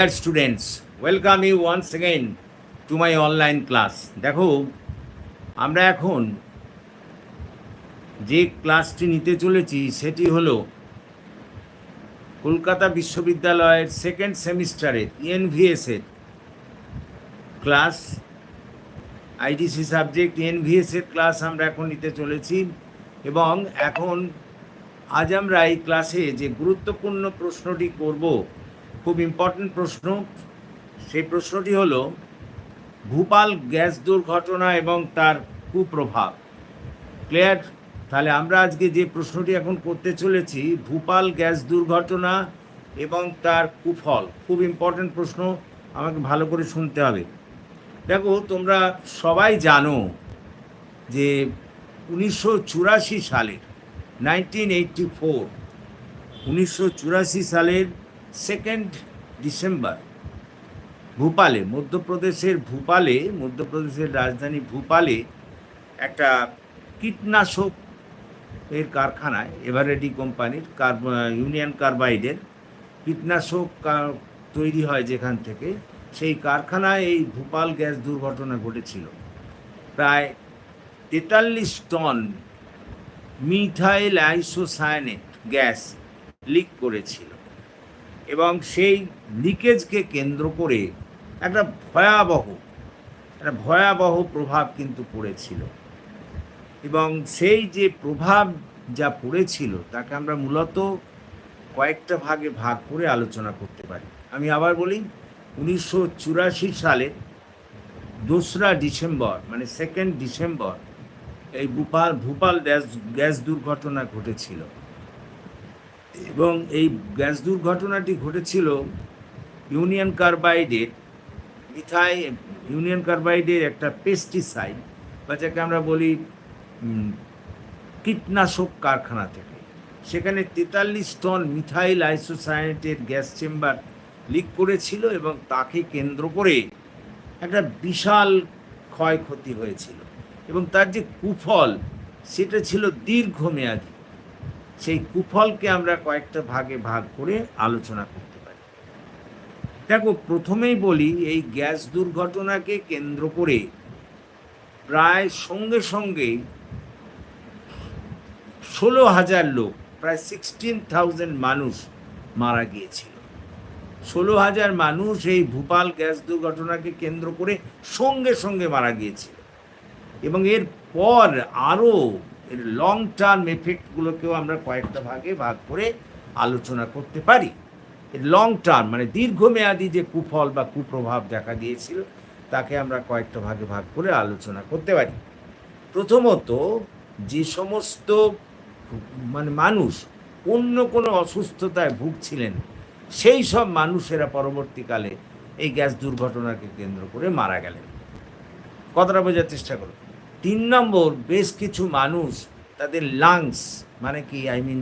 Dear students, welcome you once again to my online class. দেখো আমরা এখন যে ক্লাসটি নিতে চলেছি সেটি হলো কলকাতা বিশ্ববিদ্যালয়ের সেকেন্ড সেমিস্টারের ইএনভিএসের ক্লাস আইডিসি সাবজেক্ট ইএনভিএসের ক্লাস আমরা এখন নিতে চলেছি এবং এখন আজ আমরা এই ক্লাসে যে গুরুত্বপূর্ণ প্রশ্নটি করব খুব ইম্পর্ট্যান্ট প্রশ্ন। সেই প্রশ্নটি হলো, ভূপাল গ্যাস দুর্ঘটনা এবং তার কুপ্রভাব। ক্লিয়ার তাহলে আমরা আজকে যে প্রশ্নটি এখন করতে চলেছি, ভূপাল গ্যাস দুর্ঘটনা এবং তার কুফল, খুব ইম্পর্ট্যান্ট প্রশ্ন, আমাকে ভালো করে শুনতে হবে। দেখো, তোমরা সবাই জানো যে উনিশশো চুরাশি সালের নাইনটিন এইটটি ফোর উনিশশো চুরাশি সালের সেকেন্ড ডিসেম্বর ভূপালে, মধ্যপ্রদেশের ভূপালে, মধ্যপ্রদেশের রাজধানী ভূপালে একটা কীটনাশক এর কারখানায়, এভারেডি কোম্পানির কার, ইউনিয়ন কার্বাইডের কীটনাশক তৈরি হয় যেখান থেকে। সেই কারখানায় এই ভূপাল গ্যাস দুর্ঘটনা ঘটেছিল। প্রায় তেতাল্লিশ ton methyl isocyanate gas leak করেছিল। এবং সেই লিকেজকে কেন্দ্র করে একটা ভয়াবহ একটা ভয়াবহ প্রভাব কিন্তু পড়েছিল। এবং সেই যে প্রভাব যা পড়েছিল, তাকে আমরা মূলত কয়েকটা ভাগে ভাগ করে আলোচনা করতে পারি। আমি আবার বলি, উনিশশো চুরাশি সালে দোসরা ডিসেম্বর মানে সেকেন্ড ডিসেম্বর, এই ভূপাল ভূপাল গ্যাস গ্যাস দুর্ঘটনা ঘটেছিল। এবং এই গ্যাস দুর্ঘটনাটি ঘটেছিল ইউনিয়ন কার্বাইডের মিথাই ইউনিয়ন কার্বাইডের একটা পেস্টিসাইড বা যাকে আমরা বলি কীটনাশক কারখানা থেকে। সেখানে তেতাল্লিশ টন মিথাইল আইসোসায়ানেটের গ্যাস চেম্বার লিক করেছিল এবং তাকে কেন্দ্র করে একটা বিশাল ক্ষয়ক্ষতি হয়েছিল। এবং তার যে কুফল, সেটা ছিল দীর্ঘমেয়াদী। সেই কুফলকে আমরা কয়েকটা ভাগে ভাগ করে আলোচনা করতে পারি। দেখো, প্রথমেই বলি, এই গ্যাস দুর্ঘটনাকে কেন্দ্র করে প্রায় সঙ্গে সঙ্গেই ষোলো হাজার লোক, প্রায় সিক্সটিন থাউজেন্ড মানুষ মারা গিয়েছিল। ষোলো হাজার মানুষ এই ভূপাল গ্যাস দুর্ঘটনাকে কেন্দ্র করে সঙ্গে সঙ্গে মারা গিয়েছিল। এবং এর পর আরও এর লং টার্ম এফেক্টগুলোকেও আমরা কয়েকটা ভাগে ভাগ করে আলোচনা করতে পারি। এর লং টার্ম মানে দীর্ঘমেয়াদী যে কুফল বা কুপ্রভাব দেখা দিয়েছিল, তাকে আমরা কয়েকটা ভাগে ভাগ করে আলোচনা করতে পারি। প্রথমত, যে সমস্ত মানে মানুষ অন্য কোনো অসুস্থতায় ভুগছিলেন, সেই সব মানুষেরা পরবর্তীকালে এই গ্যাস দুর্ঘটনাকে কেন্দ্র করে মারা গেলেন। কথাটা বোঝার চেষ্টা করো তিন নম্বর, বেশ কিছু মানুষ তাদের লাংস মানে কি আই মিন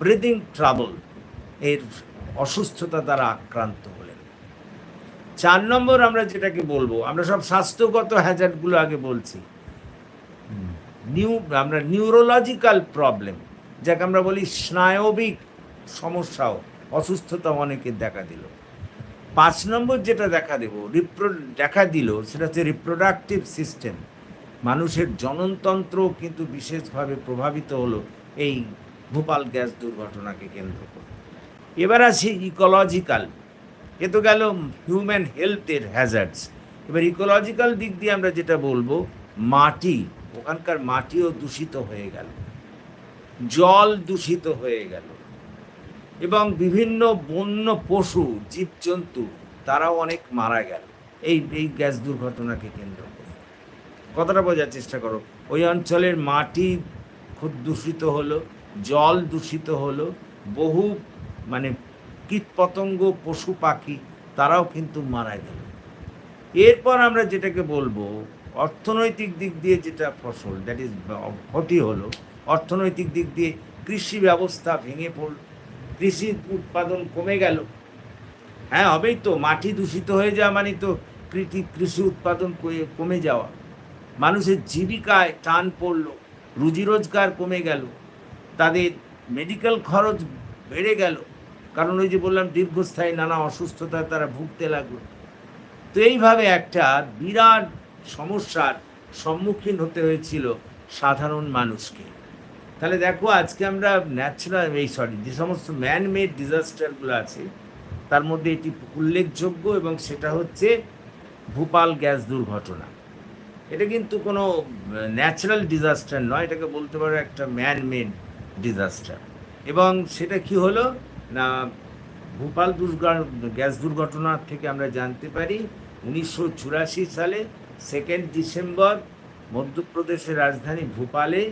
ব্রিদিং ট্রাবল এর অসুস্থতা দ্বারা আক্রান্ত হলেন। চার নম্বর আমরা যেটাকে বলব, আমরা সব স্বাস্থ্যগত হ্যাজার্ডগুলো আগে বলছি। নিউ, আমরা নিউরোলজিক্যাল প্রবলেম যাকে আমরা বলি স্নায়বিক সমস্যাও, অসুস্থতা অনেকের দেখা দিল। পাঁচ নম্বর যেটা দেখা দেব রিপ্রো দেখা দিল, সেটা হচ্ছে রিপ্রোডাক্টিভ সিস্টেম মানুষের জননতন্ত্র কিন্তু বিশেষভাবে প্রভাবিত হলো এই ভূপাল গ্যাস দুর্ঘটনাকে কেন্দ্র করে। এবার আসি ইকোলজিক্যাল এ তো গেল হিউম্যান হেলথের হ্যাজার্ডস এবার ইকোলজিক্যাল দিক দিয়ে আমরা যেটা বলব, মাটি, ওখানকার মাটিও দূষিত হয়ে গেল। জল দূষিত হয়ে গেল। এবং বিভিন্ন বন্য পশু, জীবজন্তু, তারাও অনেক মারা গেল। এই এই গ্যাস দুর্ঘটনাকে কেন্দ্র করে। কথাটা বোঝার চেষ্টা করো। ওই অঞ্চলের মাটি খুব দূষিত হলো, জল দূষিত হলো, বহু মানে কীটপতঙ্গ, পশু পাখি, তারাও কিন্তু মারা গেল। এরপর আমরা যেটাকে বলব, অর্থনৈতিক দিক দিয়ে যেটা ফসল দ্যাট ইজ ক্ষতি হলো, অর্থনৈতিক দিক দিয়ে কৃষি ব্যবস্থা ভেঙে পড়ল, কৃষি উৎপাদন কমে গেল। হ্যাঁ হবেই তো, মাটি দূষিত হয়ে যাওয়া মানে তো কৃষি উৎপাদন কমে যাওয়া। মানুষের জীবিকায় টান পড়ল, রুজি রোজগার কমে গেল, তাদের মেডিকেল খরচ বেড়ে গেল। কারণ ওই যে বললাম, দীর্ঘস্থায়ী নানা অসুস্থতায় তারা ভুগতে লাগল। তো এইভাবে একটা বিরাট সমস্যার সম্মুখীন হতে হয়েছিল সাধারণ মানুষকে। তাহলে দেখো, আজকে আমরা ন্যাচারাল এই সরি যে সমস্ত ম্যান মেড ডিজাস্টারগুলো আছে, তার মধ্যে এটি উল্লেখযোগ্য এবং সেটা হচ্ছে ভূপাল গ্যাস দুর্ঘটনা। এটা কিন্তু কোনো ন্যাচারাল ডিজাস্টার নয়, এটাকে বলতে পারো একটা ম্যান মেড ডিজাস্টার এবং সেটা কি হলো? না, ভূপাল দুর্গা গ্যাস দুর্ঘটনার থেকে আমরা জানতে পারি, উনিশশো চুরাশি সালে সেকেন্ড ডিসেম্বর মধ্যপ্রদেশের রাজধানী ভোপালে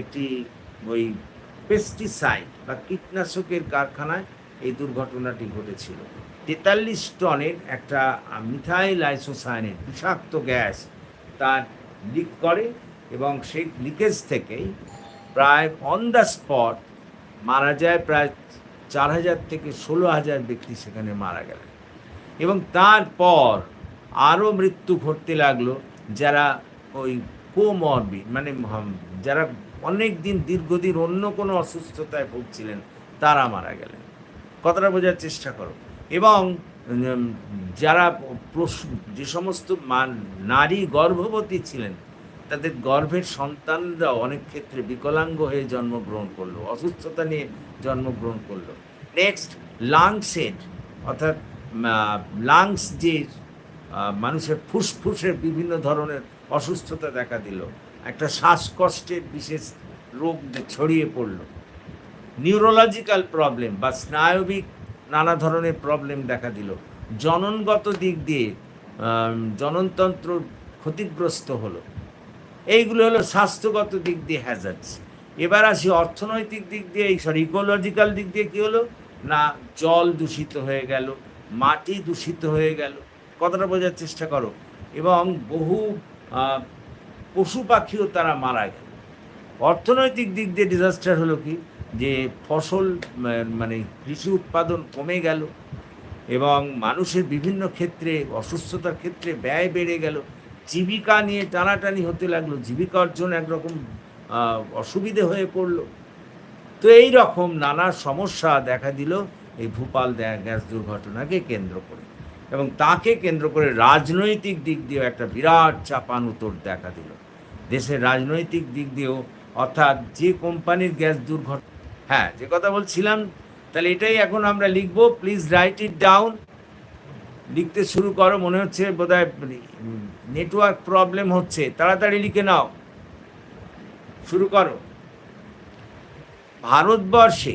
একটি ওই পেস্টিসাইড বা কীটনাশকের কারখানায় এই দুর্ঘটনাটি ঘটেছিল। তেতাল্লিশ টনের একটা মিথাইল আইসোসায়ানের বিষাক্ত গ্যাস তার লিক করে এবং সেই লিকেজ থেকেই প্রায় অন দ্য স্পট মারা যায় প্রায় চার হাজার থেকে ষোলো হাজার ব্যক্তি সেখানে মারা গেলেন। এবং তারপর আরও মৃত্যু ঘটতে লাগল যারা ওই কোমরবি মানে যারা অনেক দিন দীর্ঘদিন অন্য কোনো অসুস্থতায় ভুগছিলেন, তারা মারা গেলেন। কথাটা বোঝার চেষ্টা করো। এবং যারা যে সমস্ত নারী গর্ভবতী ছিলেন, তাদের গর্ভের সন্তানরা অনেক ক্ষেত্রে বিকলাঙ্গ হয়ে জন্মগ্রহণ করল, অসুস্থতা নিয়ে জন্মগ্রহণ করল। নেক্সট লাংসের অর্থাৎ লাংস যে মানুষের ফুসফুসের বিভিন্ন ধরনের অসুস্থতা দেখা দিল, একটা শ্বাসকষ্টের বিশেষ রোগ ছড়িয়ে পড়ল। নিউরোলজিক্যাল প্রবলেম বা স্নায়বিক নানা ধরনের প্রবলেম দেখা দিল। জননগত দিক দিয়ে জননতন্ত্র ক্ষতিগ্রস্ত হলো। এইগুলো হলো স্বাস্থ্যগত দিক দিয়ে হ্যাজার্ডস এবার আসি অর্থনৈতিক দিক দিয়ে, এই সরি ইকোলজিক্যাল দিক দিয়ে কী হলো? না, জল দূষিত হয়ে গেল, মাটি দূষিত হয়ে গেল। কথাটা বোঝার চেষ্টা করো। এবং বহু পশু পাখিও তারা মারা গেল। অর্থনৈতিক দিক দিয়ে ডিজাস্টার হলো কি? যে ফসল মানে কৃষি উৎপাদন কমে গেল এবং মানুষের বিভিন্ন ক্ষেত্রে, অসুস্থতার ক্ষেত্রে ব্যয় বেড়ে গেল। জীবিকা নিয়ে টানাটানি হতে লাগল, জীবিকা অর্জন একরকম অসুবিধে হয়ে পড়ল। তো এই রকম নানা সমস্যা দেখা দিল এই ভূপাল গ্যাস দুর্ঘটনাকে কেন্দ্র করে এবং তাকে কেন্দ্র করে রাজনৈতিক দিক দিয়েও একটা বিরাট চাপান উত্তর দেখা দিল। দেশের রাজনৈতিক দিক দিয়েও, অর্থাৎ যে কোম্পানির গ্যাস দুর্ঘটনা হ্যাঁ যে কথা বলছিলাম, তাহলে এটাই এখন আমরা লিখব। প্লিজ রাইট ইট ডাউন লিখতে শুরু করো, মনে হচ্ছে বোধহয় নেটওয়ার্ক প্রবলেম হচ্ছে। তাড়াতাড়ি লিখে নাও। শুরু করো। ভারতবর্ষে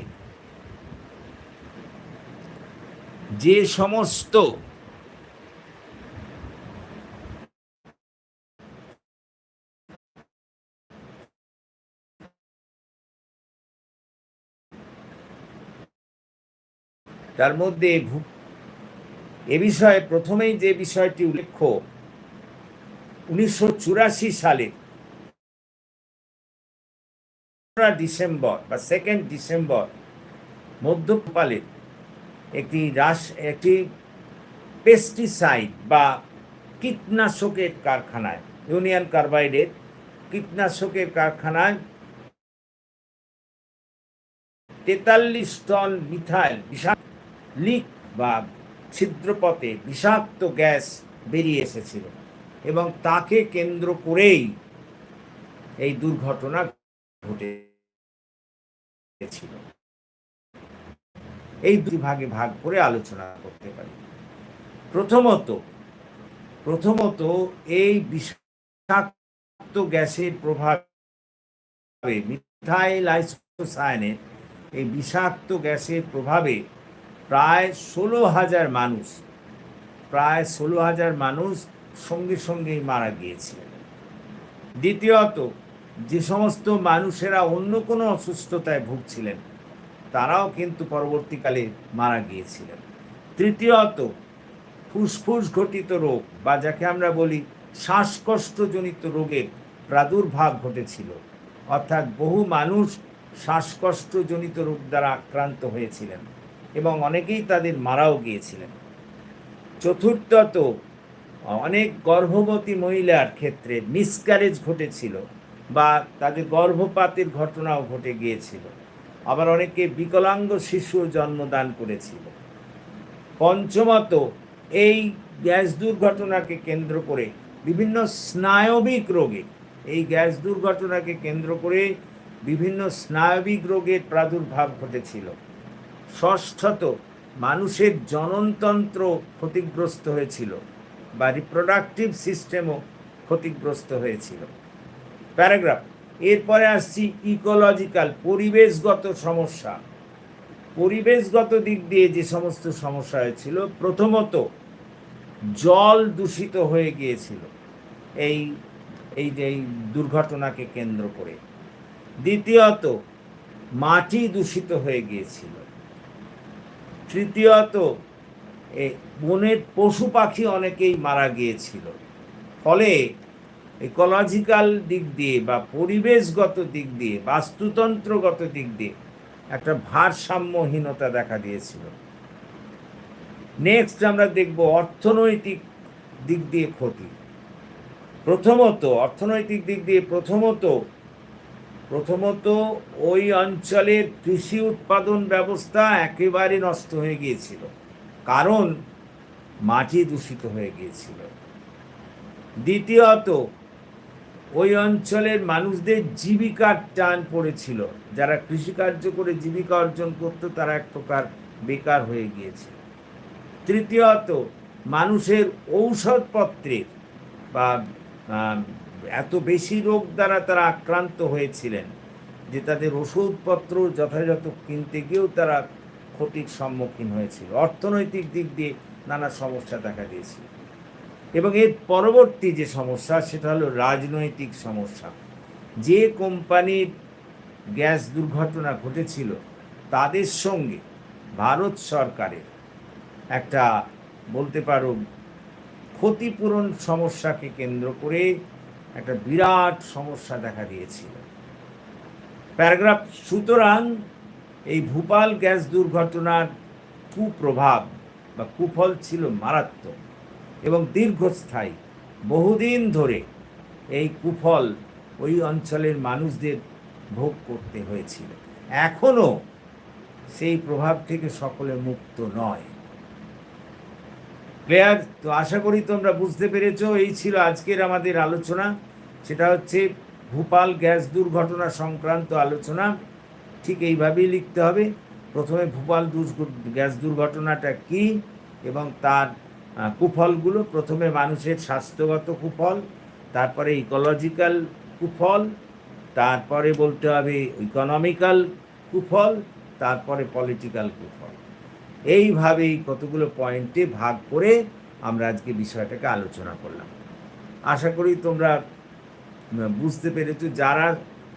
যে সমস্ত তার মধ্যে এ বিষয়ে প্রথমেই যে বিষয়টি উল্লেখ্য, উনিশশো চুরাশি সালে ডিসেম্বর বা সেকেন্ড ডিসেম্বর মধ্যপালের একটি রাস, একটি পেস্টিসাইড বা কীটনাশকের কারখানায়, ইউনিয়ন কার্বাইডের কীটনাশকের কারখানায় তেতাল্লিশ টন মিথাইল বিষাক্ত লিক বা ছিদ্রপথে বিষাক্ত গ্যাস বেরিয়ে এসেছিল এবং তাকে কেন্দ্র করেই এই দুর্ঘটনা ঘটেছিল। এই দুই ভাগে ভাগ করে আলোচনা করতে পারি। প্রথমত প্রথমত এই বিষাক্ত গ্যাসের প্রভাবে মিথাইল আইসোসায়ানের এই বিষাক্ত গ্যাসের প্রভাবে প্রায় ষোলো হাজার মানুষ, প্রায় ষোলো হাজার মানুষ সঙ্গে সঙ্গেই মারা গিয়েছিলেন। দ্বিতীয়ত, যে সমস্ত মানুষেরা অন্য কোনো অসুস্থতায় ভুগছিলেন, তারাও কিন্তু পরবর্তীকালে মারা গিয়েছিলেন। তৃতীয়ত, ফুসফুস ঘটিত রোগ বা যাকে আমরা বলি শ্বাসকষ্টজনিত রোগের প্রাদুর্ভাব ঘটেছিল। অর্থাৎ বহু মানুষ শ্বাসকষ্টজনিত রোগ দ্বারা আক্রান্ত হয়েছিলেন। এবং অনেকেই তাদের মারাও গিয়েছিলেন। চতুর্থত, অনেক গর্ভবতী মহিলার ক্ষেত্রে মিসক্যারেজ ঘটেছিল বা তাদের গর্ভপাতের ঘটনাও ঘটে গিয়েছিল। আবার অনেকে বিকলাঙ্গ শিশু জন্মদান করেছিল। পঞ্চমত, এই গ্যাস দুর্ঘটনাকে কেন্দ্র করে বিভিন্ন স্নায়বিক রোগে, এই গ্যাস দুর্ঘটনাকে কেন্দ্র করে বিভিন্ন স্নায়বিক রোগের প্রাদুর্ভাব ঘটেছিল। ষষ্ঠত মানুষের জননতন্ত্র ক্ষতিগ্রস্ত হয়েছিল বা রিপ্রোডাক্টিভ সিস্টেমও ক্ষতিগ্রস্ত হয়েছিল। প্যারাগ্রাফ এরপরে আসছি ইকোলজিক্যাল পরিবেশগত সমস্যা। পরিবেশগত দিক দিয়ে যে সমস্ত সমস্যা হয়েছিল, প্রথমত জল দূষিত হয়ে গিয়েছিল এই এই যে দুর্ঘটনাকে কেন্দ্র করে। দ্বিতীয়ত, মাটি দূষিত হয়ে গিয়েছিল। তৃতীয়ত, এ বনের পশু পাখি অনেকেই মারা গিয়েছিল। ফলে ইকোলজিক্যাল দিক দিয়ে বা পরিবেশগত দিক দিয়ে, বাস্তুতন্ত্রগত দিক দিয়ে একটা ভারসাম্যহীনতা দেখা দিয়েছিল। নেক্সট আমরা দেখব অর্থনৈতিক দিক দিয়ে ক্ষতি। প্রথমত, অর্থনৈতিক দিক দিয়ে প্রথমত প্রথমত ওই অঞ্চলের কৃষি উৎপাদন ব্যবস্থা একেবারে নষ্ট হয়ে গিয়েছিল। কারণ মাটি দূষিত হয়ে গিয়েছিল। দ্বিতীয়ত, ওই অঞ্চলের মানুষদের জীবিকার টান পড়েছিল। যারা কৃষিকার্য করে জীবিকা অর্জন করত, তারা এক প্রকার বেকার হয়ে গিয়েছিল। তৃতীয়ত, মানুষের ঔষধপত্রের বা এত বেশি রোগ দ্বারা তারা আক্রান্ত হয়েছিলেন যে তাদের ওষুধপত্র যথাযথ কিনতে গিয়েও তারা ক্ষতির সম্মুখীন হয়েছিল। অর্থনৈতিক দিক দিয়ে নানা সমস্যা দেখা দিয়েছিল। এবং এর পরবর্তী যে সমস্যা, সেটা হলো রাজনৈতিক সমস্যা। যে কোম্পানির গ্যাস দুর্ঘটনা ঘটেছিল, তাদের সঙ্গে ভারত সরকারের একটা বলতে পারো ক্ষতিপূরণ সমস্যাকে কেন্দ্র করে একটা বিরাট সমস্যা দেখা দিয়েছিল। প্যারাগ্রাফ সুতরাং এই ভূপাল গ্যাস দুর্ঘটনার কুপ্রভাব বা কুফল ছিল মারাত্মক এবং দীর্ঘস্থায়ী। বহুদিন ধরে এই কুফল ওই অঞ্চলের মানুষদের ভোগ করতে হয়েছিল। এখনও সেই প্রভাব থেকে সকলে মুক্ত নয়। ক্লিয়ার তো আশা করি তোমরা বুঝতে পেরেছ, এই ছিল আজকের আমাদের আলোচনা। সেটা হচ্ছে ভূপাল গ্যাস দুর্ঘটনা সংক্রান্ত আলোচনা। ঠিক এইভাবেই লিখতে হবে। প্রথমে ভূপাল গ্যাস দুর্ঘটনাটা কি এবং তার কুফলগুলো। প্রথমে মানুষের স্বাস্থ্যগত কুফল, তারপরে ইকোলজিক্যাল কুফল, তারপরে বলতে হবে ইকোনমিক্যাল কুফল, তারপরে পলিটিক্যাল কুফল। এইভাবেই কতগুলো পয়েন্টে ভাগ করে আমরা আজকে বিষয়টাকে আলোচনা করলাম। আশা করি তোমরা বুঝতে পেরেছ, যারা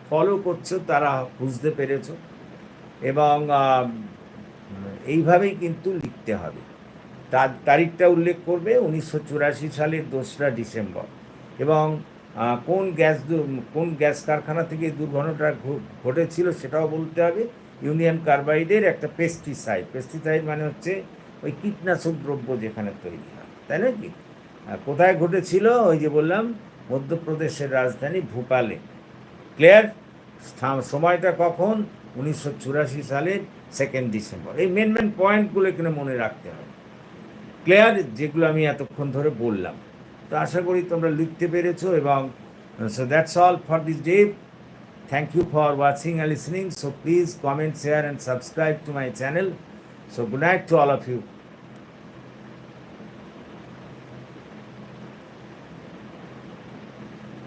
ফলো করছ তারা বুঝতে পেরেছ এবং এইভাবেই কিন্তু লিখতে হবে। তার, তারিখটা উল্লেখ করবে উনিশশো চুরাশি সালের দোসরা ডিসেম্বর এবং কোন গ্যাস কোন গ্যাস কারখানা থেকে দুর্ঘটনাটা ঘটেছিল সেটাও বলতে হবে। ইউনিয়ন কার্বাইডের একটা পেস্টিসাইড পেস্টিসাইড মানে হচ্ছে ওই কীটনাশক দ্রব্য যেখানে তৈরি হয়, তাই না কি? কোথায় ঘটেছিল? ওই যে বললাম, মধ্যপ্রদেশের রাজধানী ভোপালে। ক্লিয়ার? সময়টা কখন? উনিশশো চুরাশি সালের সেকেন্ড ডিসেম্বর। এই মেন মেন পয়েন্টগুলো এখানে মনে রাখতে হবে। ক্লিয়ার? যেগুলো আমি এতক্ষণ ধরে বললাম। তো আশা করি তোমরা লিখতে পেরেছ এবং so that's all for this day thank you for watching and listening. So please comment, share and subscribe to my channel. So good night to all of you.